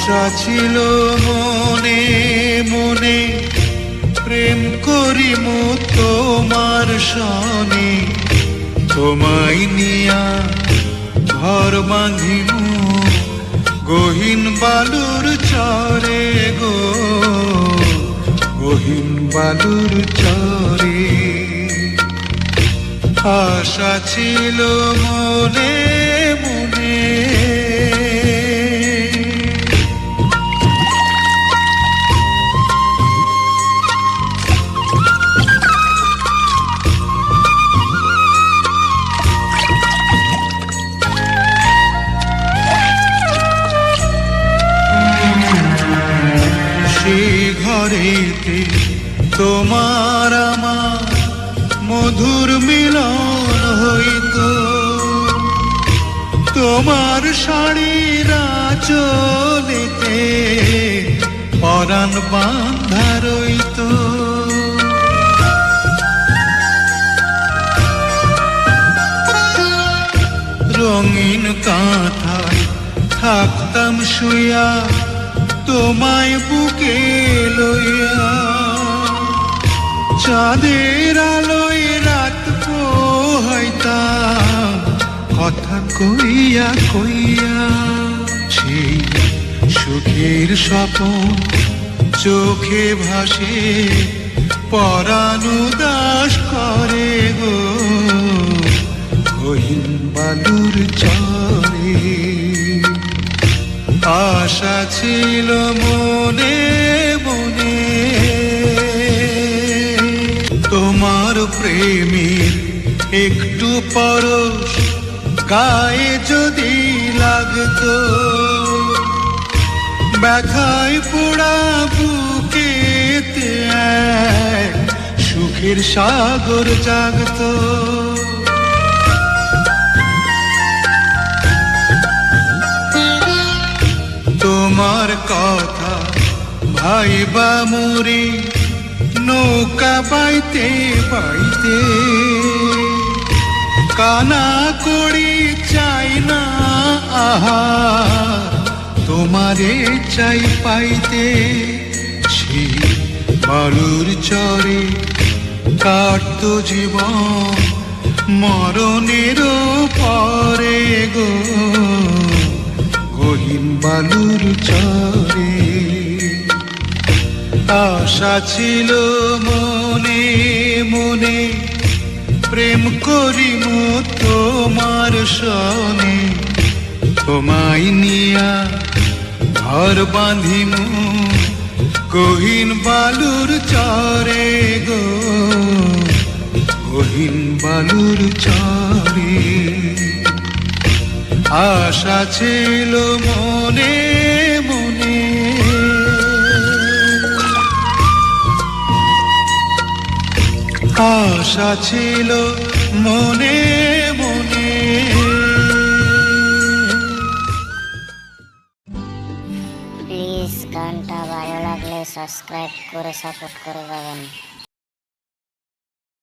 আশা ছিল মনে মনে। প্রেম করিম তোমার সনে। তোমায় নিয়া ঘর বাঁধিম, গহীন বালুর চরে গো। গহীন বালুর চরে। আশা ছিল মনে ঘরেতে তোমার আমার মধুর মিলন হইতো। তোমার শাড়িরা চলিতে পরাণ বান্ধা রইতো। রঙিন কাঁথায় থাকতাম শুয়া তোমায় বুকে লইয়া চাঁদের আলোয় রাত পোহাইতাম, কথা কইয়া কইয়া। সেই সুখের স্বপন চোখে ভাসে পরানুদাস করে গো। গহীন বালুর চরে আশা ছিল মনে মনে। তোমার প্রেমের একটু পরশ গায়ে যদি লাগতো, ব্যথায় পোড়া এক সুখের সাগর জাগতো। তোমার কথা ভাইবা মুরি, নৌকা বাইতে বাইতে। কানা করি চাই না আহা তোমারে চাই পাইতে। ছি বালুর চরে কাটত জীবন মরণের পরে গো। গহীন বালুর চরে। আশা ছিল মনে মনে, প্রেম করিম তোমার সনে তোমায় নিয়া ঘর বাঁধিম, গহীন বালুর চরে গো। গহীন বালুর চরে। আশা ছিল মনে মনে। আশা ছিল মনে মনে। প্লিজ গানটা ভালো লাগলে সাবস্ক্রাইব করে সাপোর্ট করে যাবেন